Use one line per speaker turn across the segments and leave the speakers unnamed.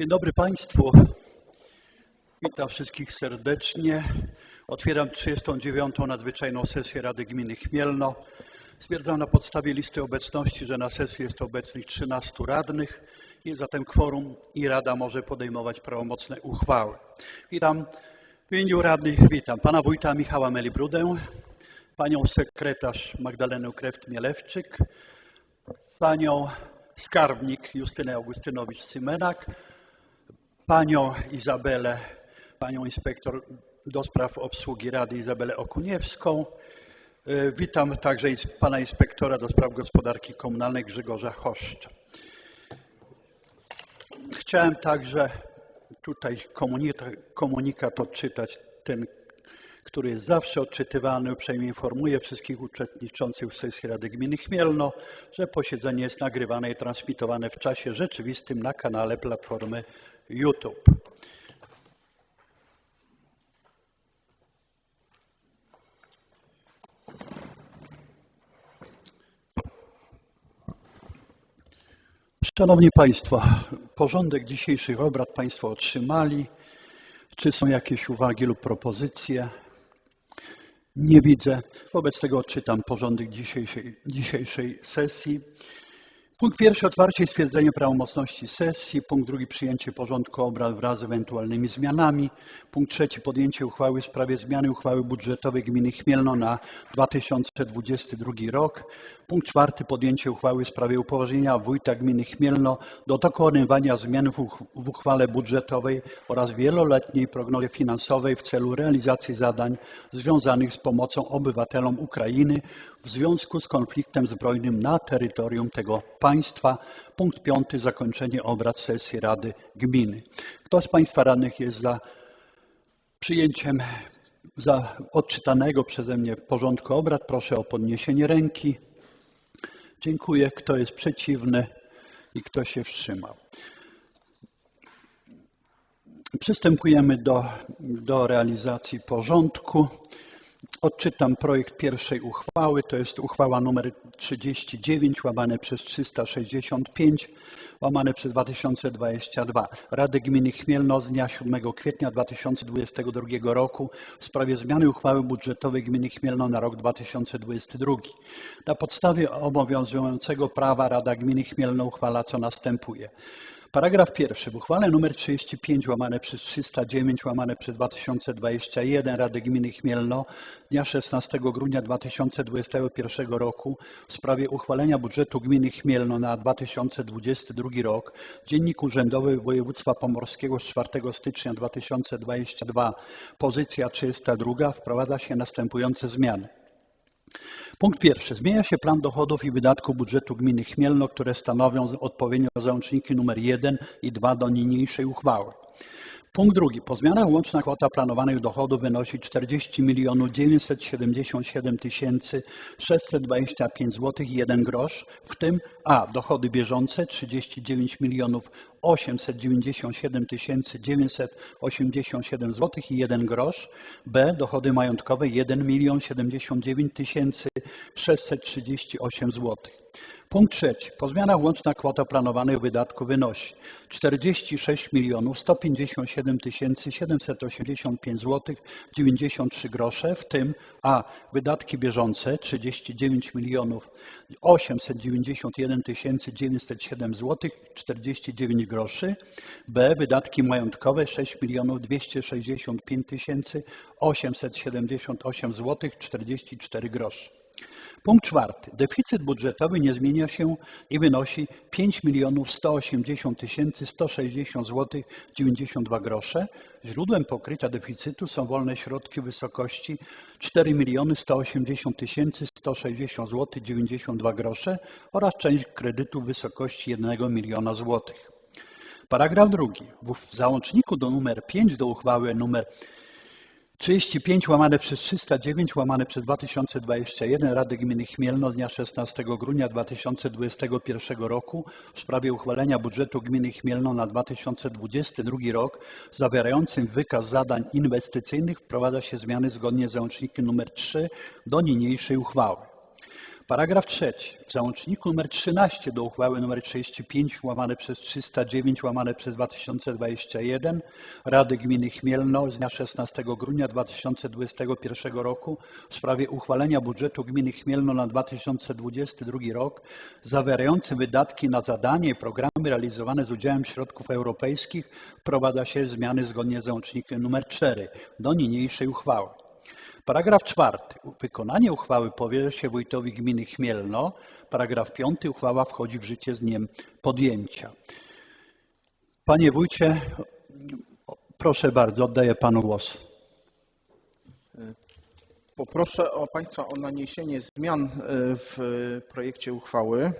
Dzień dobry Państwu. Witam wszystkich serdecznie. Otwieram 39. nadzwyczajną sesję Rady Gminy Chmielno. Stwierdzam na podstawie listy obecności, że na sesji jest obecnych 13 radnych. Jest zatem kworum i Rada może podejmować prawomocne uchwały. Witam w imieniu radnych, witam pana wójta Michała Melibrudę, panią sekretarz Magdalenę Kreft-Mielewczyk, panią skarbnik Justynę Augustynowicz-Symenak, panią Izabelę, panią inspektor do spraw obsługi Rady Izabelę Okuniewską. Y, Witam także pana inspektora do spraw gospodarki komunalnej Grzegorza Choszcza. Chciałem także tutaj komunikat, komunikat odczytać, ten, który jest zawsze odczytywany. Uprzejmie informuję wszystkich uczestniczących w sesji Rady Gminy Chmielno, że posiedzenie jest nagrywane i transmitowane w czasie rzeczywistym na kanale Platformy YouTube. Szanowni Państwo, porządek dzisiejszych obrad Państwo otrzymali. Czy są jakieś uwagi lub propozycje? Nie widzę. Wobec tego odczytam porządek dzisiejszej, dzisiejszej sesji. Punkt pierwszy otwarcie i stwierdzenie prawomocności sesji. Punkt drugi przyjęcie porządku obrad wraz z ewentualnymi zmianami. Punkt trzeci podjęcie uchwały w sprawie zmiany uchwały budżetowej gminy Chmielno na 2022 rok. Punkt czwarty podjęcie uchwały w sprawie upoważnienia wójta gminy Chmielno do dokonywania zmian w uch- w uchwale budżetowej oraz wieloletniej prognozie finansowej w celu realizacji zadań związanych z pomocą obywatelom Ukrainy w związku z konfliktem zbrojnym na terytorium tego państwa. Punkt piąty zakończenie obrad sesji Rady Gminy. Kto z Państwa radnych jest za przyjęciem za odczytanego przeze mnie porządku obrad? Proszę o podniesienie ręki. Dziękuję. Kto jest przeciwny i kto się wstrzymał? Przystępujemy do, do realizacji porządku. Odczytam projekt pierwszej uchwały. To jest uchwała nr 39 łamane przez 365 łamane przez 2022 Rady Gminy Chmielno z dnia 7 kwietnia 2022 roku w sprawie zmiany uchwały budżetowej Gminy Chmielno na rok 2022. Na podstawie obowiązującego prawa Rada Gminy Chmielno uchwala co następuje. Paragraf pierwszy. W uchwale nr 35 łamane przez 309 łamane przez 2021 Rady Gminy Chmielno dnia 16 grudnia 2021 roku w sprawie uchwalenia budżetu gminy Chmielno na 2022 rok Dziennik Urzędowy Województwa Pomorskiego z 4 stycznia 2022 pozycja 32 wprowadza się następujące zmiany. Punkt pierwszy. Zmienia się plan dochodów i wydatków budżetu gminy Chmielno, które stanowią odpowiednio załączniki nr 1 i 2 do niniejszej uchwały. Punkt drugi. Po zmianach łączna kwota planowanych dochodów wynosi 40 977 625 zł i 1 grosz, w tym a. dochody bieżące 39 897 987 zł i 1 grosz, b. dochody majątkowe 1 079 638 zł. Punkt trzeci. Po zmianach łączna kwota planowanych wydatków wynosi 46 157 785 zł 93 grosze, w tym a. wydatki bieżące 39 891 907 zł 49 groszy, b. wydatki majątkowe 6 265 878 zł 44 groszy. Punkt czwarty. Deficyt budżetowy nie zmienia się i wynosi 5 180 160 zł 92 grosze. Źródłem pokrycia deficytu są wolne środki w wysokości 4 180 160 zł 92 grosze oraz część kredytu w wysokości 1 miliona złotych. Paragraf drugi. W załączniku do numer 5 do uchwały numer 35 łamane przez 309 łamane przez 2021 Rady Gminy Chmielno z dnia 16 grudnia 2021 roku w sprawie uchwalenia budżetu gminy Chmielno na 2022 rok zawierającym wykaz zadań inwestycyjnych wprowadza się zmiany zgodnie z załącznikiem nr 3 do niniejszej uchwały. Paragraf trzeci. W załączniku nr 13 do uchwały nr 35 łamane przez 309 łamane przez 2021 Rady Gminy Chmielno z dnia 16 grudnia 2021 roku w sprawie uchwalenia budżetu gminy Chmielno na 2022 rok zawierający wydatki na zadanie i programy realizowane z udziałem środków europejskich wprowadza się zmiany zgodnie z załącznikiem nr 4 do niniejszej uchwały. Paragraf czwarty. Wykonanie uchwały powierza się wójtowi gminy Chmielno. Paragraf piąty. Uchwała wchodzi w życie z dniem podjęcia. Panie wójcie, proszę bardzo, oddaję panu głos.
Poproszę o Państwa o naniesienie zmian e, w projekcie uchwały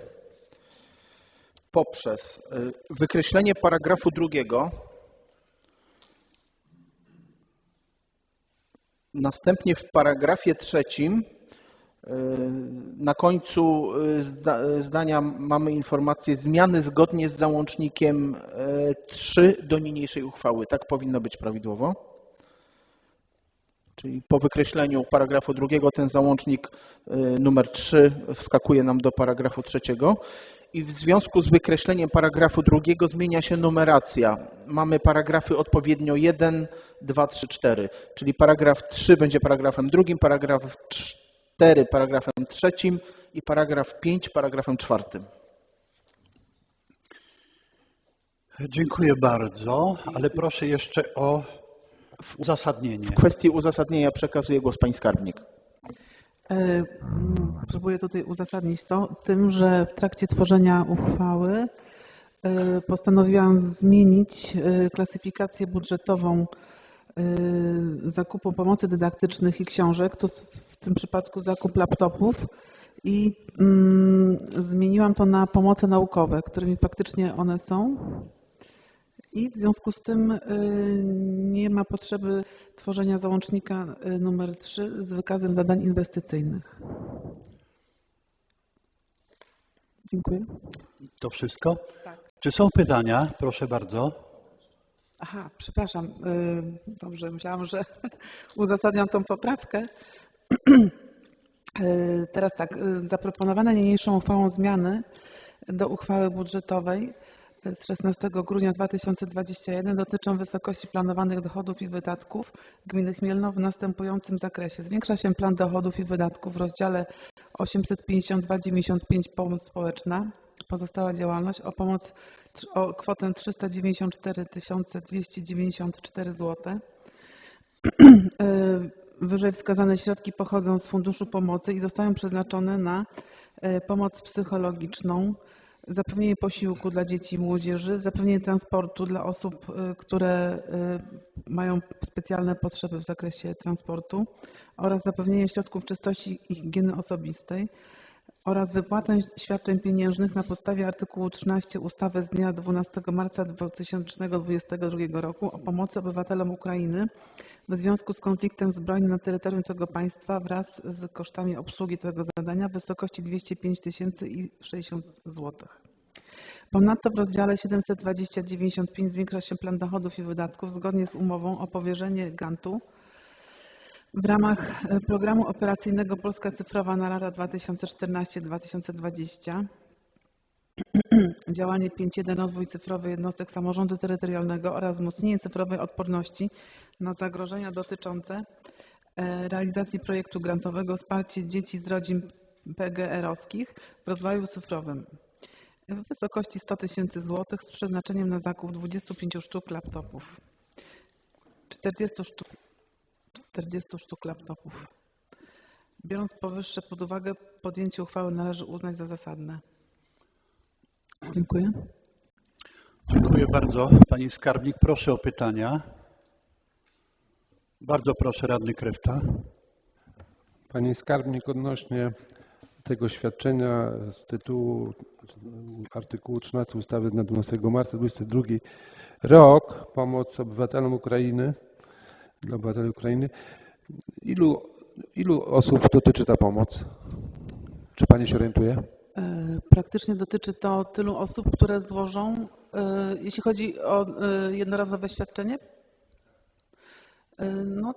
poprzez e, wykreślenie paragrafu drugiego, następnie w paragrafie trzecim e, na końcu e, zda- zdania mamy informację zmiany zgodnie z załącznikiem e, 3 do niniejszej uchwały. Tak powinno być prawidłowo. Czyli po wykreśleniu paragrafu drugiego ten załącznik numer 3 wskakuje nam do paragrafu trzeciego i w związku z wykreśleniem paragrafu drugiego zmienia się numeracja. Mamy paragrafy odpowiednio 1, 2, 3, 4, czyli paragraf 3 będzie paragrafem drugim, paragraf 4 paragrafem trzecim i paragraf 5 paragrafem czwartym.
Dziękuję bardzo, ale proszę jeszcze o uzasadnienie.
W kwestii uzasadnienia przekazuję głos Pani Skarbnik.
E, Próbuję tutaj uzasadnić to tym, że w trakcie tworzenia uchwały e, postanowiłam zmienić e, klasyfikację budżetową zakupu pomocy dydaktycznych i książek, to w tym przypadku zakup laptopów i mm, zmieniłam to na pomoce naukowe, którymi faktycznie one są. I w związku z tym y, nie ma potrzeby tworzenia załącznika y, numer 3 z wykazem zadań inwestycyjnych. Dziękuję.
To wszystko?
Tak.
Czy są pytania? Proszę bardzo.
Aha, przepraszam. y, Dobrze, myślałam, że uzasadniam tą poprawkę. Teraz tak, zaproponowane niniejszą uchwałą zmiany do uchwały budżetowej z 16 grudnia 2021 dotyczą wysokości planowanych dochodów i wydatków gminy Chmielno w następującym zakresie. Zwiększa się plan dochodów i wydatków w rozdziale 852,95 pomoc społeczna, pozostała działalność o pomoc o kwotę 394 294 zł. Wyżej wskazane środki pochodzą z Funduszu Pomocy i zostają przeznaczone na y, pomoc psychologiczną, zapewnienie posiłku dla dzieci i młodzieży, zapewnienie transportu dla osób, y, które y, mają specjalne potrzeby w zakresie transportu oraz zapewnienie środków czystości i higieny osobistej oraz wypłatę świadczeń pieniężnych na podstawie artykułu 13 ustawy z dnia 12 marca 2022 roku o pomocy obywatelom Ukrainy w związku z konfliktem zbrojnym na terytorium tego państwa wraz z kosztami obsługi tego zadania w wysokości 205 060 zł. Ponadto w rozdziale 720.95 zwiększa się plan dochodów i wydatków zgodnie z umową o powierzenie grantu w ramach e, programu operacyjnego Polska Cyfrowa na lata 2014-2020. Działanie 5.1 Rozwój cyfrowy jednostek samorządu terytorialnego oraz wzmocnienie cyfrowej odporności na zagrożenia dotyczące e, realizacji projektu grantowego Wsparcie dzieci z rodzin PGR-owskich w rozwoju cyfrowym w wysokości 100 tysięcy złotych z przeznaczeniem na zakup 25 sztuk laptopów. 40 sztuk 40 sztuk laptopów. Biorąc powyższe pod uwagę, podjęcie uchwały należy uznać za zasadne. Dziękuję.
Dziękuję bardzo. Pani skarbnik, proszę o pytania. Bardzo proszę, radny Krefta.
Panie skarbnik, odnośnie tego świadczenia z tytułu artykułu 13 ustawy z dnia 12 marca 2022 rok, pomoc obywatelom Ukrainy, dla obywateli Ukrainy. Ilu, ilu osób dotyczy ta pomoc? Czy Pani się orientuje?
E, Praktycznie dotyczy to tylu osób, które złożą, e, jeśli chodzi o e, jednorazowe świadczenie, No,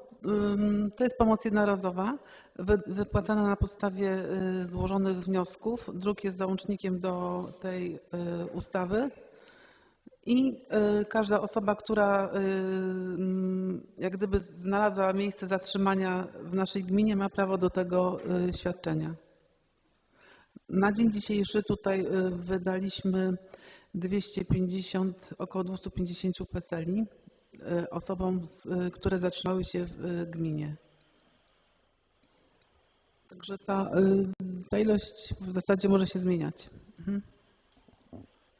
to jest pomoc jednorazowa, wy- wypłacana na podstawie złożonych wniosków. Druk jest załącznikiem do tej ustawy. I y, każda osoba, która y, mm, jak gdyby znalazła miejsce zatrzymania w naszej gminie, ma prawo do tego y, świadczenia. Na dzień dzisiejszy tutaj wydaliśmy 250, około 250 PESEL-i osobom, które zatrzymały się w gminie. Także ta, ta ilość w zasadzie może się zmieniać. Mhm.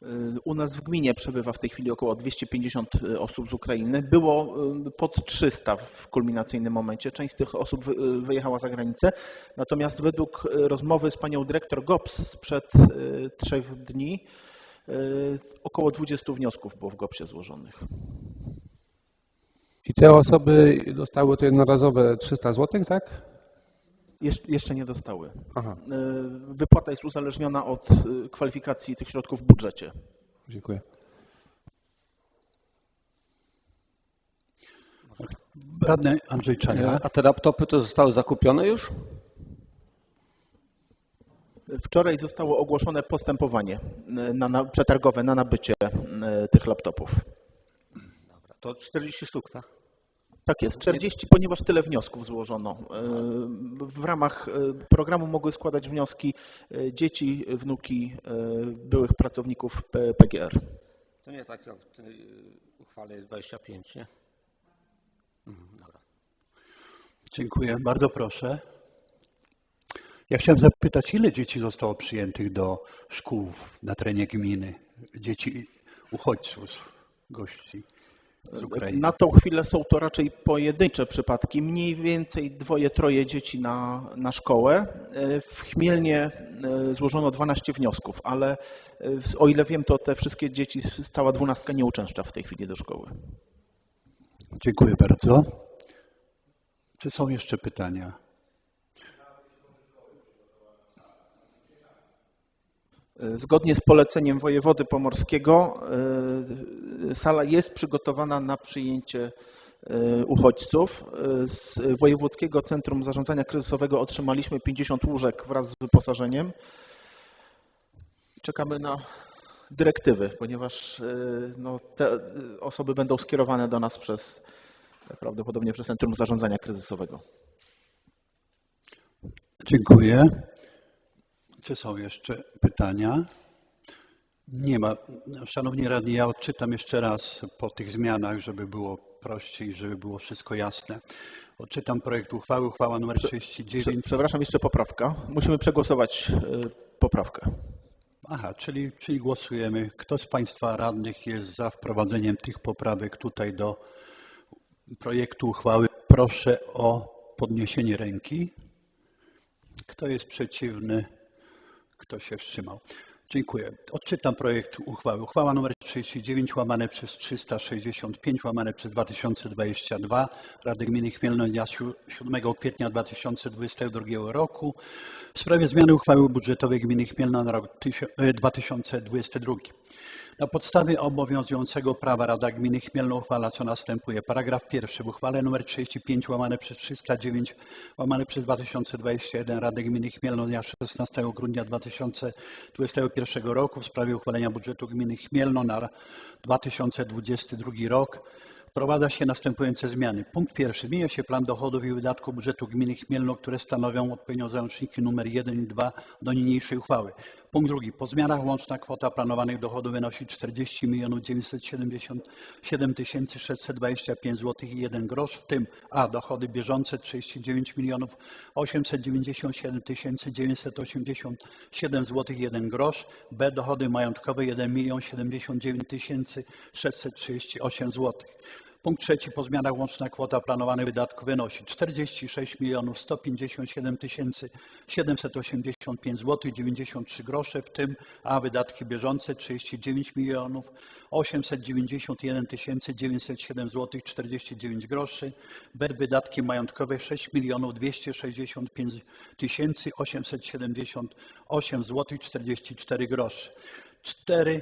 Y, U nas w gminie przebywa w tej chwili około 250 osób z Ukrainy. Było y, pod 300 w kulminacyjnym momencie. Część z tych osób wy- y, wyjechała za granicę. Natomiast według y, rozmowy z panią dyrektor GOPS sprzed y, trzech dni y, około 20 wniosków było w GOPS-ie złożonych.
I te osoby dostały to jednorazowe 300 zł, tak?
Jesz- Jeszcze nie dostały.
Aha,
Y, Wypłata jest uzależniona od y, kwalifikacji tych środków w budżecie.
dziękuję.
Radny Andrzej Czajka.
A te laptopy to zostały zakupione już?
Wczoraj zostało ogłoszone postępowanie na, na, przetargowe na nabycie tych laptopów.
Dobra, to 40 sztuk, tak?
Tak jest, 40, ponieważ tyle wniosków złożono. Y, W ramach y, programu mogły składać wnioski y, dzieci, wnuki byłych pracowników PGR.
To nie tak jak w tej uchwale jest 25, nie? Mhm, dobra.
Dziękuję. Bardzo proszę. Ja chciałem zapytać, ile dzieci zostało przyjętych do szkół na terenie gminy? Dzieci uchodźców, gości.
Na tą chwilę są to raczej pojedyncze przypadki, mniej więcej dwoje, troje dzieci na, na szkołę. Y, W Chmielnie y, złożono 12 wniosków, ale y, o ile wiem, to te wszystkie dzieci, cała dwunastka nie uczęszcza w tej chwili do szkoły.
Dziękuję bardzo. Czy są jeszcze pytania?
Zgodnie z poleceniem wojewody pomorskiego y, sala jest przygotowana na przyjęcie y, uchodźców. Z Wojewódzkiego Centrum Zarządzania Kryzysowego otrzymaliśmy 50 łóżek wraz z wyposażeniem. Czekamy na dyrektywy, ponieważ no, te osoby będą skierowane do nas przez prawdopodobnie przez Centrum Zarządzania Kryzysowego.
Dziękuję. Czy są jeszcze pytania? Nie ma. Szanowni radni, ja odczytam jeszcze raz po tych zmianach, żeby było prościej, żeby było wszystko jasne. Odczytam projekt uchwały, uchwała nr
Prze-
39.
Przepraszam, jeszcze poprawka. Musimy przegłosować y, poprawkę.
Aha, czyli, czyli głosujemy. Kto z Państwa radnych jest za wprowadzeniem tych poprawek tutaj do projektu uchwały? Proszę o podniesienie ręki. Kto jest przeciwny? Kto się wstrzymał? Dziękuję. Odczytam projekt uchwały. Uchwała nr 39 łamane przez 365 łamane przez 2022 Rady Gminy Chmielno dnia siu- 7 kwietnia 2022 roku w sprawie zmiany uchwały budżetowej Gminy Chmielno na rok tysio- e, 2022. Na podstawie obowiązującego prawa Rada Gminy Chmielno uchwala co następuje. Paragraf pierwszy w uchwale nr 35 łamane przez 309 łamane przez 2021 Rady Gminy Chmielno dnia 16 grudnia 2021 roku w sprawie uchwalenia budżetu Gminy Chmielno na 2022 rok wprowadza się następujące zmiany. Punkt pierwszy. Zmienia się plan dochodów i wydatków budżetu gminy Chmielno, które stanowią odpowiednio załączniki nr 1 i 2 do niniejszej uchwały. Punkt drugi. Po zmianach łączna kwota planowanych dochodów wynosi 40 977 625 zł i 1 grosz, w tym a. Dochody bieżące 39 897 987 zł i 1 grosz, b. Dochody majątkowe 1 079 638 zł. Punkt trzeci. Po zmianach łączna kwota planowanych wydatków wynosi 46 157 785 zł i 93 grosze, w tym a wydatki bieżące 39 891 907 zł i 49 groszy, b wydatki majątkowe 6 265 878 zł i 44 grosze. 4.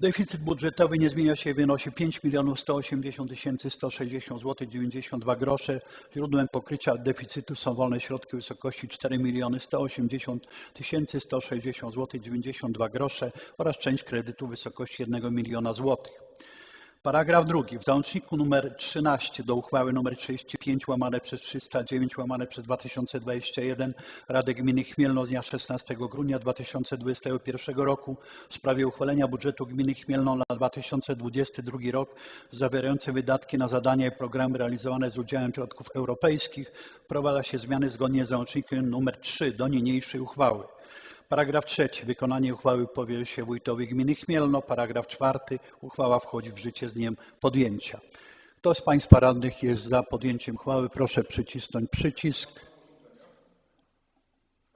Deficyt budżetowy nie zmienia się wynosi 5 180 160 zł 92 grosze. Źródłem pokrycia deficytu są wolne środki w wysokości 4 180 160 zł 92 grosze oraz część kredytu w wysokości 1 miliona złotych. Paragraf drugi. W załączniku nr 13 do uchwały nr 35 łamane przez 309 łamane przez 2021 Rady Gminy Chmielno z dnia 16 grudnia 2021 roku w sprawie uchwalenia budżetu Gminy Chmielno na 2022 rok zawierający wydatki na zadania i programy realizowane z udziałem środków europejskich wprowadza się zmiany zgodnie z załącznikiem nr 3 do niniejszej uchwały. Paragraf trzeci. Wykonanie uchwały powierza się wójtowi gminy Chmielno. Paragraf czwarty. Uchwała wchodzi w życie z dniem podjęcia. Kto z Państwa radnych jest za podjęciem uchwały? Proszę przycisnąć przycisk.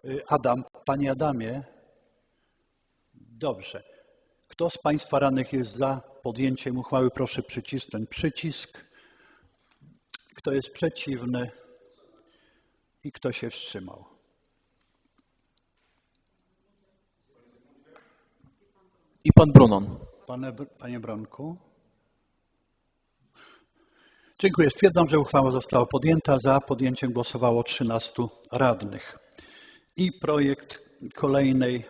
Y, Adam, Panie Adamie. Dobrze. Kto z Państwa radnych jest za podjęciem uchwały? Proszę przycisnąć przycisk. Kto jest przeciwny? I kto się wstrzymał?
I pan Brunon.
Pane, panie Bronku. Dziękuję. Stwierdzam, że uchwała została podjęta. Za podjęciem głosowało 13 radnych. I projekt kolejnej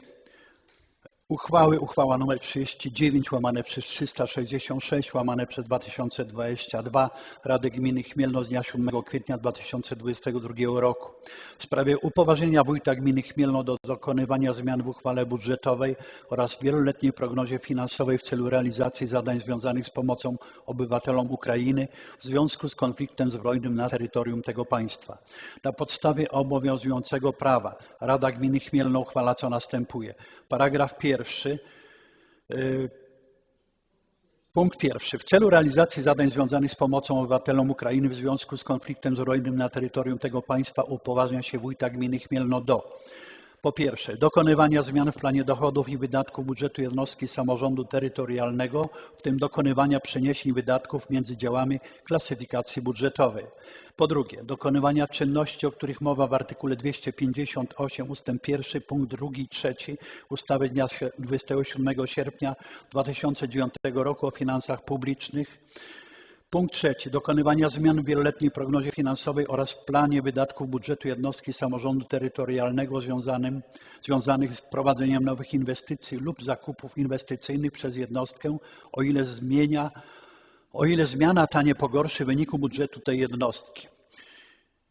uchwały, uchwała nr 39 łamane przez 366 łamane przez 2022 Rady Gminy Chmielno z dnia 7 kwietnia 2022 roku w sprawie upoważnienia wójta gminy Chmielno do dokonywania zmian w uchwale budżetowej oraz wieloletniej prognozie finansowej w celu realizacji zadań związanych z pomocą obywatelom Ukrainy w związku z konfliktem zbrojnym na terytorium tego państwa. Na podstawie obowiązującego prawa Rada Gminy Chmielno uchwala co następuje. Paragraf pierwszy. y, Punkt pierwszy. W celu realizacji zadań związanych z pomocą obywatelom Ukrainy w związku z konfliktem zbrojnym na terytorium tego państwa upoważnia się wójta gminy Chmielno do po pierwsze, dokonywania zmian w planie dochodów i wydatków budżetu jednostki samorządu terytorialnego, w tym dokonywania przeniesień wydatków między działami klasyfikacji budżetowej. Po drugie, dokonywania czynności, o których mowa w artykule 258 ust. 1 punkt 2 i 3 ustawy dnia 27 sierpnia 2009 roku o finansach publicznych. Punkt trzeci. Dokonywania zmian w wieloletniej prognozie finansowej oraz planie wydatków budżetu jednostki samorządu terytorialnego związanym, związanych z prowadzeniem nowych inwestycji lub zakupów inwestycyjnych przez jednostkę, o ile zmienia, o ile zmiana ta nie pogorszy wyniku budżetu tej jednostki.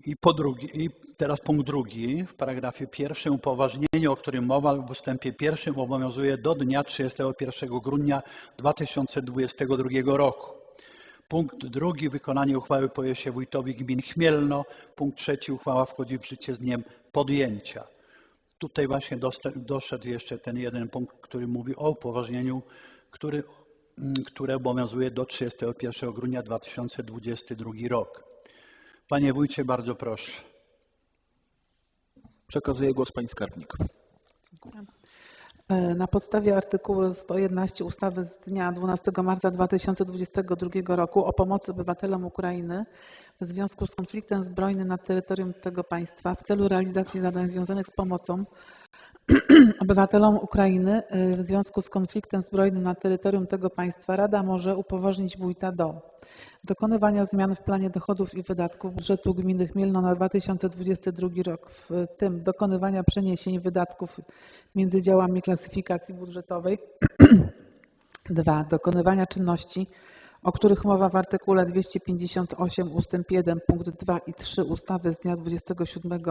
I, po drugie, I teraz punkt drugi w paragrafie pierwszym upoważnienie, o którym mowa w ustępie pierwszym obowiązuje do dnia 31 grudnia 2022 roku. Punkt drugi. Wykonanie uchwały powie się wójtowi gmin Chmielno. Punkt trzeci. Uchwała wchodzi w życie z dniem podjęcia. Tutaj właśnie doszedł jeszcze ten jeden punkt, który mówi o upoważnieniu, który, mm, które obowiązuje do 31 grudnia 2022 rok. Panie wójcie, bardzo proszę.
Przekazuję głos pani skarbnik.
E, Na podstawie artykułu 111 ustawy z dnia 12 marca 2022 roku o pomocy obywatelom Ukrainy w związku z konfliktem zbrojnym na terytorium tego państwa w celu realizacji zadań związanych z pomocą obywatelom Ukrainy e, w związku z konfliktem zbrojnym na terytorium tego państwa Rada może upoważnić wójta do dokonywania zmian w planie dochodów i wydatków budżetu gminy Chmielno na 2022 rok, w tym dokonywania przeniesień wydatków między działami klasyfikacji budżetowej. Dwa, dokonywania czynności, o których mowa w artykule 258 ust. 1 punkt 2 i 3 ustawy z dnia 27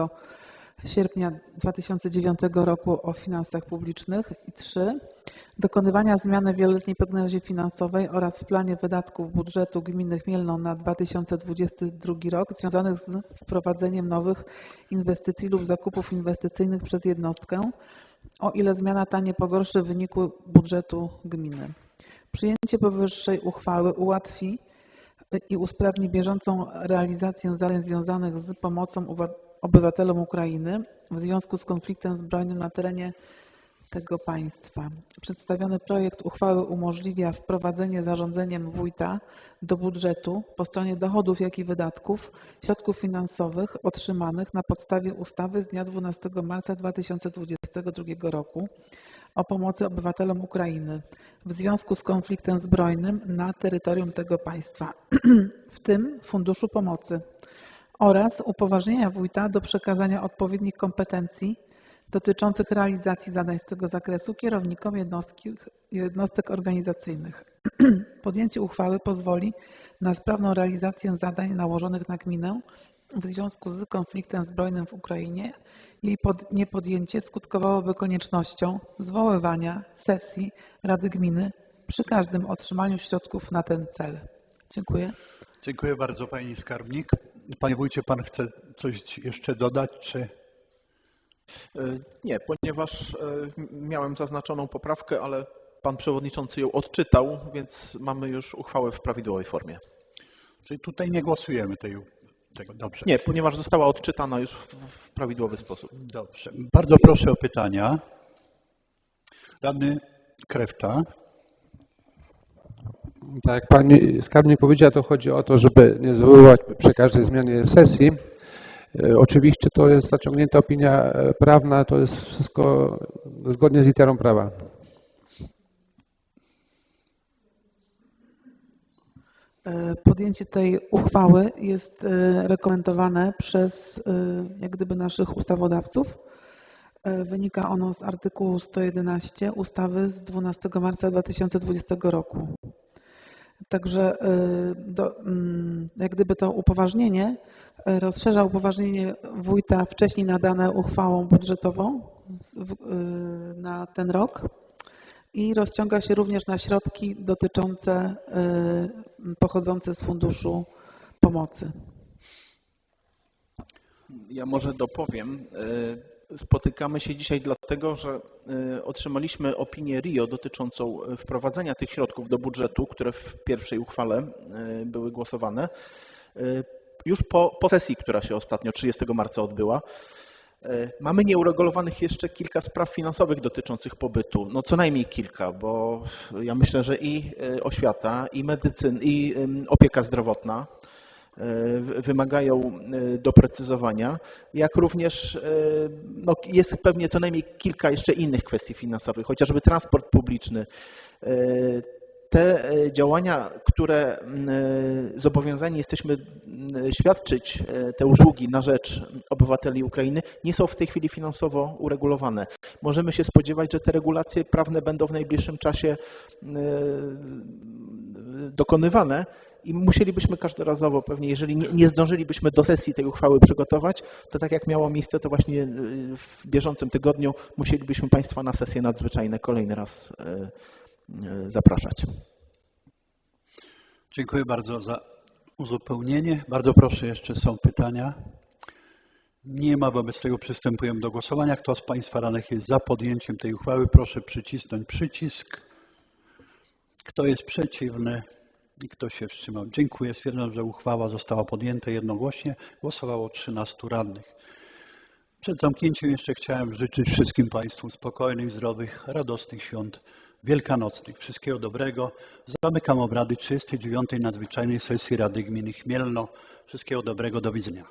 sierpnia 2009 roku o finansach publicznych i 3. Dokonywania zmiany w wieloletniej prognozie finansowej oraz w planie wydatków budżetu gminy Chmielno na 2022 rok związanych z wprowadzeniem nowych inwestycji lub zakupów inwestycyjnych przez jednostkę, o ile zmiana ta nie pogorszy wyniku budżetu gminy. Przyjęcie powyższej uchwały ułatwi i usprawni bieżącą realizację zadań związanych z pomocą obywa- obywatelom Ukrainy w związku z konfliktem zbrojnym na terenie tego państwa. Przedstawiony projekt uchwały umożliwia wprowadzenie zarządzeniem wójta do budżetu po stronie dochodów, jak i wydatków środków finansowych otrzymanych na podstawie ustawy z dnia 12 marca 2022 roku o pomocy obywatelom Ukrainy w związku z konfliktem zbrojnym na terytorium tego państwa, w tym Funduszu Pomocy oraz upoważnienia wójta do przekazania odpowiednich kompetencji dotyczących realizacji zadań z tego zakresu kierownikom jednostek organizacyjnych. Podjęcie uchwały pozwoli na sprawną realizację zadań nałożonych na gminę w związku z konfliktem zbrojnym w Ukrainie. Jej pod, niepodjęcie skutkowałoby koniecznością zwoływania sesji Rady Gminy przy każdym otrzymaniu środków na ten cel. Dziękuję.
Dziękuję bardzo Pani Skarbnik. Panie Wójcie, Pan chce coś jeszcze dodać, czy
Nie, ponieważ e, miałem zaznaczoną poprawkę, ale pan przewodniczący ją odczytał, więc mamy już uchwałę w prawidłowej formie.
czyli tutaj nie głosujemy tej, tego? Dobrze.
Nie, ponieważ została odczytana już w, w prawidłowy sposób.
Dobrze. Bardzo proszę o pytania. Radny Krefta.
Tak jak pani skarbnik powiedziała, to chodzi o to, żeby nie zwoływać przy każdej zmianie sesji. E, Oczywiście to jest zaciągnięta opinia e, prawna, to jest wszystko zgodnie z literą prawa.
E, Podjęcie tej uchwały jest rekomendowane przez jak gdyby naszych ustawodawców. Wynika ono z artykułu 111 ustawy z 12 marca 2020 roku. Także do, mm, jak gdyby to upoważnienie rozszerza upoważnienie wójta wcześniej nadane uchwałą budżetową e, na ten rok i rozciąga się również na środki dotyczące y, pochodzące z funduszu pomocy.
Ja może dopowiem. E, Spotykamy się dzisiaj dlatego, że otrzymaliśmy opinię RIO dotyczącą wprowadzenia tych środków do budżetu, które w pierwszej uchwale były głosowane, już po, po sesji, która się ostatnio 30 marca odbyła. E, Mamy nieuregulowanych jeszcze kilka spraw finansowych dotyczących pobytu. No co najmniej kilka, bo ja myślę, że i e, oświata, i medycyna, i opieka zdrowotna e, wy- wymagają doprecyzowania, jak również no, jest pewnie co najmniej kilka jeszcze innych kwestii finansowych, chociażby transport publiczny. Te e, działania, które e, zobowiązani jesteśmy świadczyć, e, te usługi na rzecz obywateli Ukrainy, nie są w tej chwili finansowo uregulowane. Możemy się spodziewać, że te regulacje prawne będą w najbliższym czasie dokonywane i musielibyśmy każdorazowo pewnie, jeżeli nie, zdążylibyśmy do sesji tej uchwały przygotować, to tak jak miało miejsce to właśnie w bieżącym tygodniu, musielibyśmy Państwa na sesje nadzwyczajne kolejny raz zapraszać.
Dziękuję bardzo za uzupełnienie. Bardzo proszę, jeszcze są pytania. Nie ma, wobec tego przystępujemy do głosowania. Kto z Państwa radnych jest za podjęciem tej uchwały, proszę przycisnąć przycisk. Kto jest przeciwny i kto się wstrzymał? Dziękuję. Stwierdzam, że uchwała została podjęta jednogłośnie. Głosowało 13 radnych. Przed zamknięciem jeszcze chciałem życzyć wszystkim Państwu spokojnych, zdrowych, radosnych świąt wielkanocnych. Wszystkiego dobrego. Zamykam obrady 39. nadzwyczajnej sesji Rady Gminy Chmielno. Wszystkiego dobrego. Do widzenia.